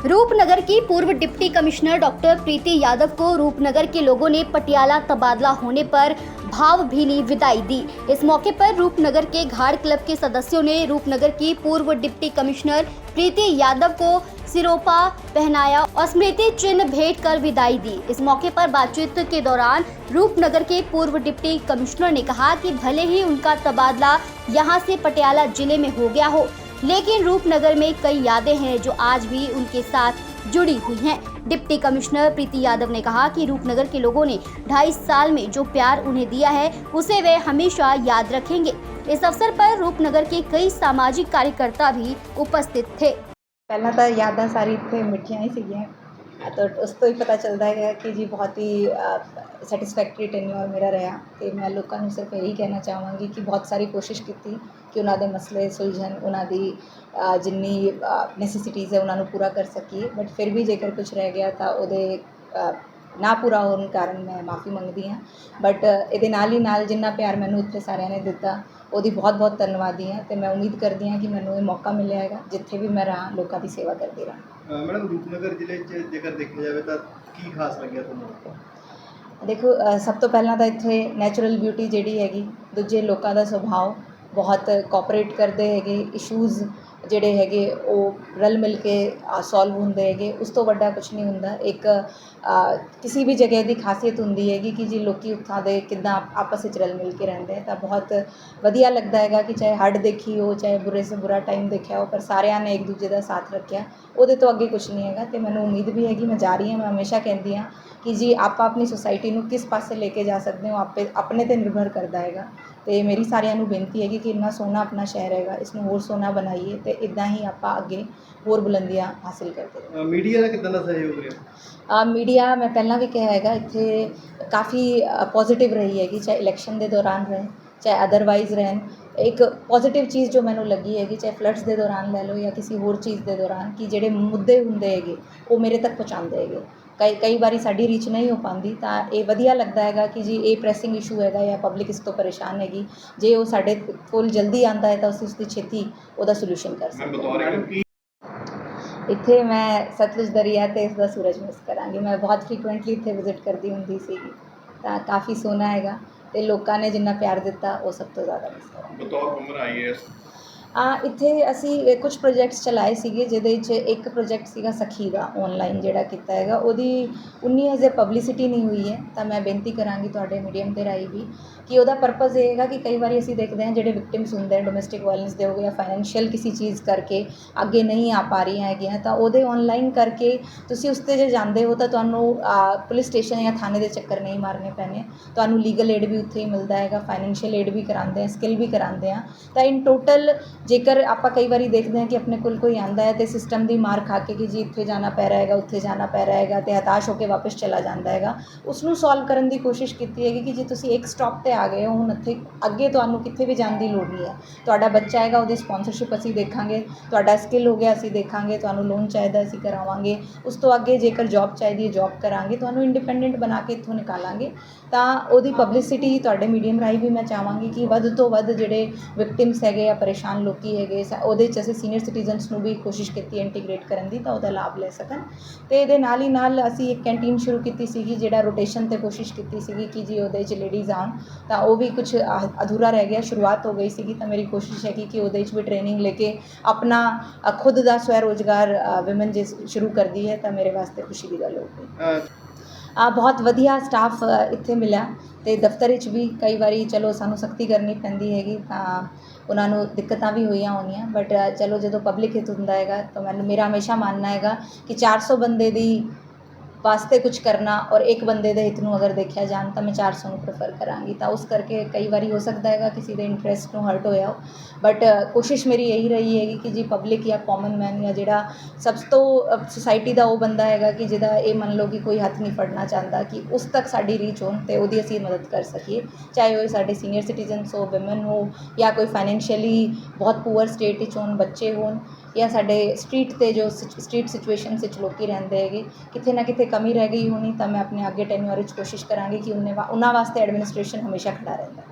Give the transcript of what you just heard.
रूपनगर की पूर्व deputy commissioner doctor Preeti Yadav को रूपनगर के लोगों ने पटियाला तबादला होने पर भावभीनी विदाई दी। इस मौके पर रूपनगर के घाड़ क्लब के सदस्यों ने रूपनगर की पूर्व डिप्टी कमिश्नर प्रीति यादव को सिरोपा पहनाया और स्मृति चिन्ह भेंट कर विदाई दी। इस मौके पर बातचीत के दौरान रूपनगर के पूर्व डिप्टी कमिश्नर ने कहा कि भले ही उनका तबादला यहाँ से पटियाला ज़िले में हो गया हो लेकिन रूपनगर में कई यादें हैं जो आज भी उनके साथ जुड़ी हुई हैं। डिप्टी कमिश्नर प्रीति यादव ने कहा कि रूपनगर के लोगों ने ढाई साल में जो प्यार उन्हें दिया है, उसे वे हमेशा याद रखेंगे। इस अवसर पर रूपनगर के कई सामाजिक कार्यकर्ता भी उपस्थित थे। पहला तो यादा सारी इतने मिठियाई सी ਤਾਂ ਉਸ ਤੋਂ ਹੀ ਪਤਾ ਚੱਲਦਾ ਹੈ ਕਿ ਜੀ ਬਹੁਤ ਹੀ ਸੈਟੀਸਫੈਕਟਰੀ ਟੈਨਿਓਰ ਮੇਰਾ ਰਿਹਾ ਤੇ ਮੈਂ ਲੋਕਾਂ ਨੂੰ ਸਿਰਫ ਇਹੀ ਕਹਿਣਾ ਚਾਹਾਂਗੀ ਕਿ ਬਹੁਤ ਸਾਰੀ ਕੋਸ਼ਿਸ਼ ਕੀਤੀ ਕਿ ਉਹਨਾਂ ਦੇ ਮਸਲੇ ਸੁਲਝਣ, ਉਹਨਾਂ ਦੀ ਜਿੰਨੀ ਨੈਸੈਸਿਟੀਜ਼ ਹੈ ਉਹਨਾਂ ਨੂੰ ਪੂਰਾ ਕਰ ਸਕੀਏ ਬਟ ਫਿਰ ਵੀ ਜੇਕਰ ਕੁਝ ਰਹਿ ਗਿਆ ਤਾਂ ਉਹਦੇ ਨਾ ਪੂਰਾ ਹੋਣ ਕਾਰਨ ਮੈਂ ਮਾਫੀ ਮੰਗਦੀ ਹਾਂ। ਬਟ ਇਹਦੇ ਨਾਲ ਹੀ ਨਾਲ ਜਿੰਨਾ ਪਿਆਰ ਮੈਨੂੰ ਇੱਥੇ ਸਾਰਿਆਂ ਨੇ ਦਿੱਤਾ ਉਹਦੀ ਬਹੁਤ ਬਹੁਤ ਧੰਨਵਾਦੀ ਹਾਂ ਤੇ ਮੈਂ ਉਮੀਦ ਕਰਦੀ ਹਾਂ ਕਿ ਮੈਨੂੰ ਇਹ ਮੌਕਾ ਮਿਲਿਆ ਹੈਗਾ ਜਿੱਥੇ ਵੀ ਮੈਂ ਰਹਾਂ ਲੋਕਾਂ ਦੀ ਸੇਵਾ ਕਰਦੀ ਰਹਾਂ। ਮੈਡਮ ਰੂਪਨਗਰ ਜ਼ਿਲ੍ਹੇ 'ਚ ਜੇਕਰ ਦੇਖਿਆ ਜਾਵੇ ਤਾਂ ਕੀ ਖਾਸ ਲੱਗਿਆ ਤੁਹਾਨੂੰ? ਦੇਖੋ ਸਭ ਤੋਂ ਪਹਿਲਾਂ ਤਾਂ ਇੱਥੇ ਨੈਚੁਰਲ ਬਿਊਟੀ ਜਿਹੜੀ ਹੈਗੀ ਦੂਜੇ ਲੋਕਾਂ ਦਾ ਸੁਭਾਅ ਬਹੁਤ ਕੋਆਪਰੇਟ ਕਰਦੇ ਹੈਗੇ ਇਸ਼ੂਜ਼ ਜਿਹੜੇ ਹੈਗੇ ਉਹ ਰਲ ਮਿਲ ਕੇ ਸੋਲਵ ਹੁੰਦੇ ਹੈਗੇ, ਉਸ ਤੋਂ ਵੱਡਾ ਕੁਝ ਨਹੀਂ ਹੁੰਦਾ। ਇੱਕ ਕਿਸੇ ਵੀ ਜਗ੍ਹਾ ਦੀ ਖਾਸੀਅਤ ਹੁੰਦੀ ਹੈਗੀ ਕਿ ਜੀ ਲੋਕੀ ਉੱਥਾਂ ਦੇ ਕਿੱਦਾਂ ਆਪਸ ਵਿੱਚ ਰਲ ਮਿਲ ਕੇ ਰਹਿੰਦੇ ਹੈ ਤਾਂ ਬਹੁਤ ਵਧੀਆ ਲੱਗਦਾ ਹੈਗਾ ਕਿ ਚਾਹੇ ਹੱਡ ਦੇਖੀ ਹੋ, ਚਾਹੇ ਬੁਰੇ ਸੇ, ਬੁਰਾ ਟਾਈਮ ਦੇਖਿਆ ਹੋ, ਪਰ ਸਾਰਿਆਂ ਨੇ ਇੱਕ ਦੂਜੇ ਦਾ ਸਾਥ ਰੱਖਿਆ। ਉਹਦੇ ਤੋਂ ਅੱਗੇ ਕੁਝ ਨਹੀਂ ਹੈਗਾ ਤੇ ਮੈਨੂੰ ਉਮੀਦ ਵੀ ਹੈਗੀ, ਮੈਂ ਜਾ ਰਹੀ ਹਾਂ, ਮੈਂ ਹਮੇਸ਼ਾ ਕਹਿੰਦੀ ਹਾਂ ਕਿ ਜੀ ਆਪਾਂ ਆਪਣੀ ਸੁਸਾਇਟੀ ਨੂੰ ਕਿਸ ਪਾਸੇ ਲੈ ਕੇ ਜਾ ਸਕਦੇ ਹੋ, ਆਪੇ, ਆਪਣੇ ਤੇ ਨਿਰਭਰ ਕਰਦਾ ਹੈਗਾ। ਤੇ ਮੇਰੀ ਸਾਰਿਆਂ ਨੂੰ ਬੇਨਤੀ ਹੈਗੀ ਕਿ ਇੰਨਾ ਸੋਹਣਾ ਆਪਣਾ ਸ਼ਹਿਰ ਹੈਗਾ ਇਸ ਨੂੰ ਹੋਰ ਸੋਹਣਾ ਬਣਾਈਏ ਤੇ ਇਦਾਂ ਹੀ ਆਪਾਂ ਅੱਗੇ ਹੋਰ ਬੁਲੰਦੀਆਂ ਹਾਸਿਲ ਕਰਦੇ ਰਹੀਏ। ਮੀਡੀਆ ਦਾ ਕਿਦਾਂ ਦਾ ਸਹਿਯੋਗ ਰਿਹਾ? ਆ ਮੀਡੀਆ ਮੈਂ ਪਹਿਲਾਂ ਵੀ ਕਿਹਾ ਹੈਗਾ ਇੱਥੇ ਕਾਫੀ ਪੋਜ਼ਿਟਿਵ ਰਹੀ ਹੈਗੀ ਚਾਹੇ ਇਲੈਕਸ਼ਨ ਦੇ ਦੌਰਾਨ ਰਹੇ ਚਾਹੇ ਅਦਰਵਾਈਜ਼ ਰਹਿਣ। ਇੱਕ ਪੋਜ਼ਿਟਿਵ ਚੀਜ਼ ਜੋ ਮੈਨੂੰ ਲੱਗੀ ਹੈਗੀ ਚਾਹੇ ਫਲੱਡਸ ਦੇ ਦੌਰਾਨ ਲੈ ਲਓ ਜਾਂ ਕਿਸੇ ਹੋਰ ਚੀਜ਼ ਦੇ ਦੌਰਾਨ ਕਿ ਜਿਹੜੇ ਮੁੱਦੇ ਹੁੰਦੇ ਹੈਗੇ ਉਹ ਮੇਰੇ ਤੱਕ ਪਹੁੰਚਾਉਂਦੇ ਹੈਗੇ। ਕਈ ਕਈ ਵਾਰੀ ਸਾਡੀ ਰੀਚ ਨਹੀਂ ਹੋ ਪਾਉਂਦੀ ਤਾਂ ਇਹ ਵਧੀਆ ਲੱਗਦਾ ਹੈਗਾ ਕਿ ਜੀ ਇਹ ਪ੍ਰੈਸਿੰਗ ਇਸ਼ੂ ਹੈਗਾ ਜਾਂ ਪਬਲਿਕ ਇਸ ਤੋਂ ਪਰੇਸ਼ਾਨ ਹੈਗੀ ਜੇ ਉਹ ਸਾਡੇ ਕੋਲ ਜਲਦੀ ਆਂਦਾ ਹੈ ਤਾਂ ਅਸੀਂ ਉਸ ਦੀ ਛੇਤੀ ਉਹਦਾ ਸੋਲੂਸ਼ਨ ਕਰ ਸਕਦੇ ਹਾਂ। ਇੱਥੇ ਮੈਂ ਸਤਲੁਜ ਦਰਿਆ ਤੇ ਇਸ ਦਾ ਸੂਰਜ ਮਿਸ ਕਰਾਂਗੀ ਮੈਂ ਬਹੁਤ ਫ੍ਰੀਕੁਐਂਟਲੀ ਇੱਥੇ ਵਿਜ਼ਿਟ ਕਰਦੀ ਹੁੰਦੀ ਸੀਗੀ ਤਾਂ ਕਾਫੀ ਸੋਹਣਾ ਹੈਗਾ ਤੇ ਲੋਕਾਂ ਨੇ ਜਿੰਨਾ ਪਿਆਰ ਦਿੱਤਾ ਉਹ ਸਭ ਤੋਂ ਜ਼ਿਆਦਾ ਮਿਸ ਕਰਾਂਗੀ ਬਤੌਰ ਉਮਰ ਆਈਐਸ ਇੱਥੇ ਅਸੀਂ ਕੁਝ ਪ੍ਰੋਜੈਕਟਸ ਚਲਾਏ ਸੀਗੇ, ਜਿਹਦੇ 'ਚ ਇੱਕ ਪ੍ਰੋਜੈਕਟ ਸੀਗਾ ਸਖੀ ਦਾ ਔਨਲਾਈਨ ਜਿਹੜਾ ਕੀਤਾ ਹੈਗਾ, ਉਹਦੀ ਉਨੀ ਹਜੇ ਪਬਲਿਸਿਟੀ ਨਹੀਂ ਹੋਈ ਹੈ, ਤਾਂ ਮੈਂ ਬੇਨਤੀ ਕਰਾਂਗੀ ਤੁਹਾਡੇ ਮੀਡੀਅਮ ਦੇ ਰਾਹੀਂ ਵੀ ਕਿ ਉਹਦਾ ਪਰਪਸ ਇਹ ਹੈਗਾ ਕਿ ਕਈ ਵਾਰੀ ਅਸੀਂ ਦੇਖਦੇ ਹਾਂ ਜਿਹੜੇ ਵਿਕਟਿਮਸ ਹੁੰਦੇ ਨੇ ਡੋਮੈਸਟਿਕ ਵਾਇਲੈਂਸ ਦੇ ਹੋ ਗਏ ਜਾਂ ਫਾਈਨੈਂਸ਼ੀਅਲ ਕਿਸੇ ਚੀਜ਼ ਕਰਕੇ ਅੱਗੇ ਨਹੀਂ ਆ ਪਾ ਰਹੀਆਂ ਹੈਗੀਆਂ, ਤਾਂ ਉਹਦੇ ਔਨਲਾਈਨ ਕਰਕੇ ਤੁਸੀਂ ਉਸ 'ਤੇ ਜੇ ਜਾਂਦੇ ਹੋ ਤਾਂ ਤੁਹਾਨੂੰ ਪੁਲਿਸ ਸਟੇਸ਼ਨ ਜਾਂ ਥਾਣੇ ਦੇ ਚੱਕਰ ਨਹੀਂ ਮਾਰਨੇ ਪੈਣੇ। ਤੁਹਾਨੂੰ ਲੀਗਲ ਏਡ ਵੀ ਉੱਥੇ ਹੀ ਮਿਲਦਾ ਹੈਗਾ ਫਾਈਨੈਂਸ਼ੀਅਲ ਏਡ ਵੀ ਕਰਾਉਂਦੇ ਆ ਸਕਿੱਲ ਵੀ ਕਰਾਉਂਦੇ ਆ। ਤਾਂ ਇਨ ਟੋਟਲ ਜੇਕਰ ਆਪਾਂ ਕਈ ਵਾਰੀ ਦੇਖਦੇ ਹਾਂ ਕਿ ਆਪਣੇ ਕੋਲ ਕੋਈ ਆਂਦਾ ਹੈ ਤੇ ਸਿਸਟਮ ਦੀ ਮਾਰ ਖਾ ਕੇ ਕਿ ਜੀ ਇੱਥੇ ਜਾਣਾ ਪੈ ਰਿਹਾ ਹੈਗਾ, ਉੱਥੇ ਜਾਣਾ ਪੈ ਰਿਹਾ ਹੈਗਾ ਤੇ ਹਤਾਸ਼ ਹੋ ਕੇ ਵਾਪਸ ਚਲਾ ਜਾਂਦਾ ਹੈਗਾ ਉਸ ਨੂੰ ਸੋਲਵ ਕਰਨ ਦੀ ਕੋਸ਼ਿਸ਼ ਕੀਤੀ ਹੈਗੀ ਕਿ ਜੇ ਤੁਸੀਂ ਇੱਕ ਸਟਾਪ ਤੇ ਆ ਗਏ ਹੋ, ਹੁਣ ਇੱਥੇ ਅੱਗੇ ਤੁਹਾਨੂੰ ਕਿੱਥੇ ਵੀ ਜਾਣ ਦੀ ਲੋੜ ਨਹੀਂ ਹੈ। ਤੁਹਾਡਾ ਬੱਚਾ ਹੈਗਾ, ਉਹਦੀ ਸਪਾਂਸਰਸ਼ਿਪ ਅਸੀਂ ਦੇਖਾਂਗੇ, ਤੁਹਾਡਾ ਸਕਿੱਲ ਹੋ ਗਿਆ ਅਸੀਂ ਦੇਖਾਂਗੇ, ਤੁਹਾਨੂੰ ਲੋਨ ਚਾਹੀਦਾ ਅਸੀਂ ਕਰਾਵਾਂਗੇ, ਉਸ ਤੋਂ ਅੱਗੇ ਜੇਕਰ ਜੌਬ ਚਾਹੀਦੀ ਹੈ ਜੌਬ ਕਰਾਂਗੇ, ਤੁਹਾਨੂੰ ਇੰਡੀਪੈਂਡੈਂਟ ਬਣਾ ਕੇ ਇੱਥੋਂ ਨਿਕਾਲਾਂਗੇ, ਤਾਂ ਉਹਦੀ ਪਬਲਿਸਿਟੀ ਤੁਹਾਡੇ ਮੀਡੀਅਮ ਰਾਹੀਂ ਵੀ ਮੈਂ ਚਾਹਾਂਗੀ ਕਿ ਵੱਧ ਤੋਂ ਵੱਧ ਜਿਹੜੇ ਵਿਕਟਿਮਸ ਹੈਗੇ ਜਾਂ ਪਰੇਸ਼ਾਨ ਲੋਕ ਹੈਗੇ, ਸ- ਉਹਦੇ 'ਚ ਅਸੀਂ ਸੀਨੀਅਰ ਸਿਟੀਜ਼ਨਸ ਨੂੰ ਵੀ ਕੋਸ਼ਿਸ਼ ਕੀਤੀ ਇੰਟੀਗ੍ਰੇਟ ਕਰਨ ਦੀ, ਤਾਂ ਉਹਦਾ ਲਾਭ ਲੈ ਸਕਣ। ਤੇ ਇਹਦੇ ਨਾਲ ਹੀ ਨਾਲ ਅਸੀਂ ਇੱਕ ਕੈਂਟੀਨ ਸ਼ੁਰੂ ਕੀਤੀ ਸੀਗੀ, ਜਿਹੜਾ ਰੋਟੇਸ਼ਨ ਤੇ ਕੋਸ਼ਿਸ਼ ਕੀਤੀ ਸੀਗੀ ਕਿ ਜੀ ਉਹਦੇ 'ਚ ਲੇਡੀਜ਼ ਆਉਣ, ਤਾਂ ਉਹ ਵੀ ਕੁਝ ਅਧੂਰਾ ਰਹਿ ਗਿਆ, ਸ਼ੁਰੂਆਤ ਹੋ ਗਈ ਸੀਗੀ, ਤਾਂ ਮੇਰੀ ਕੋਸ਼ਿਸ਼ ਹੈ ਕਿ ਉਹਦੇ 'ਚ ਵੀ ਟ੍ਰੇਨਿੰਗ ਲੈ ਕੇ ਆਪਣਾ ਖੁਦ ਦਾ ਸਵੈ ਰੋਜ਼ਗਾਰ ਵਿਮਨ ਜੇ ਸ਼ੁਰੂ ਕਰਦੀ ਹੈ, ਤਾਂ ਮੇਰੇ ਵਾਸਤੇ ਖੁਸ਼ੀ ਦੀ ਗੱਲ ਹੋਊਗੀ ਆ ਬਹੁਤ ਵਧੀਆ ਸਟਾਫ ਇੱਥੇ ਮਿਲਿਆ ਅਤੇ ਦਫ਼ਤਰ ਵਿੱਚ ਵੀ ਕਈ ਵਾਰੀ ਚਲੋ ਸਾਨੂੰ ਸਖਤੀ ਕਰਨੀ ਪੈਂਦੀ ਹੈਗੀ ਤਾਂ ਉਹਨਾਂ ਨੂੰ ਦਿੱਕਤਾਂ ਵੀ ਹੋਈਆਂ ਹੋਣੀਆਂ ਬਟ ਚਲੋ ਜਦੋਂ ਪਬਲਿਕ ਹਿੱਤ ਹੁੰਦਾ ਹੈਗਾ ਤਾਂ ਮੈਨੂੰ, ਮੇਰਾ ਹਮੇਸ਼ਾ ਮੰਨਣਾ ਹੈਗਾ ਕਿ ਚਾਰ ਸੌ ਬੰਦੇ ਦੀ ਵਾਸਤੇ ਕੁਝ ਕਰਨਾ ਔਰ ਇੱਕ ਬੰਦੇ ਦੇ ਹਿੱਤ ਨੂੰ ਅਗਰ ਦੇਖਿਆ ਜਾਣ ਤਾਂ ਮੈਂ 400 ਨੂੰ ਪ੍ਰੇਫਰ ਕਰਾਂਗੀ। ਤਾਂ ਉਸ ਕਰਕੇ ਕਈ ਵਾਰੀ ਹੋ ਸਕਦਾ ਹੈਗਾ ਕਿਸੇ ਦੇ ਇੰਟਰਸਟ ਨੂੰ ਹਰਟ ਹੋਇਆ ਹੋ ਬਟ ਕੋਸ਼ਿਸ਼ ਮੇਰੀ ਇਹੀ ਰਹੀ ਹੈਗੀ ਕਿ ਜੀ ਪਬਲਿਕ ਜਾਂ ਕਾਮਨ ਮੈਨ ਜਾਂ ਜਿਹੜਾ ਸਭ ਤੋਂ ਸੁਸਾਇਟੀ ਦਾ ਉਹ ਬੰਦਾ ਹੈਗਾ ਕਿ ਜਿਹਦਾ ਇਹ ਮੰਨ ਲਓ ਕਿ ਕੋਈ ਹੱਥ ਨਹੀਂ ਫੜਨਾ ਚਾਹੁੰਦਾ ਕਿ ਉਸ ਤੱਕ ਸਾਡੀ ਰੀਚ ਹੋਣ ਤੇ ਉਹਦੀ ਅਸੀਂ ਮਦਦ ਕਰ ਸਕੀਏ। ਚਾਹੇ ਉਹ ਸਾਡੇ ਸੀਨੀਅਰ ਸਿਟੀਜ਼ਨਸ ਹੋ ਵਿਮਨ ਹੋ ਜਾਂ ਕੋਈ ਫਾਈਨੈਂਸ਼ੀਅਲੀ ਬਹੁਤ ਪੂਅਰ ਸਟੇਟ ਵਿੱਚ ਹੋਣ, ਬੱਚੇ ਹੋਣ। ਜਾਂ ਸਾਡੇ ਸਟਰੀਟ ਤੇ ਜੋ ਸਟਰੀਟ ਸਿਚੁਏਸ਼ਨਸ ਵਿੱਚ ਲੋਕੀ ਰਹਿੰਦੇ ਹੈਗੇ ਕਿਤੇ ਨਾ ਕਿਤੇ ਕਮੀ ਰਹਿ ਗਈ ਹੋਣੀ ਤਾਂ ਮੈਂ ਆਪਣੇ ਅੱਗੇ ਟੈਨਿਓਰ ਵਿੱਚ ਕੋਸ਼ਿਸ਼ ਕਰਾਂਗੀ ਕਿ ਉਹਨੇ ਵਾ- ਉਹਨਾਂ ਵਾਸਤੇ ਐਡਮਿਨਿਸਟ੍ਰੇਸ਼ਨ ਹਮੇਸ਼ਾ ਖੜਾ ਰਹਿੰਦਾ।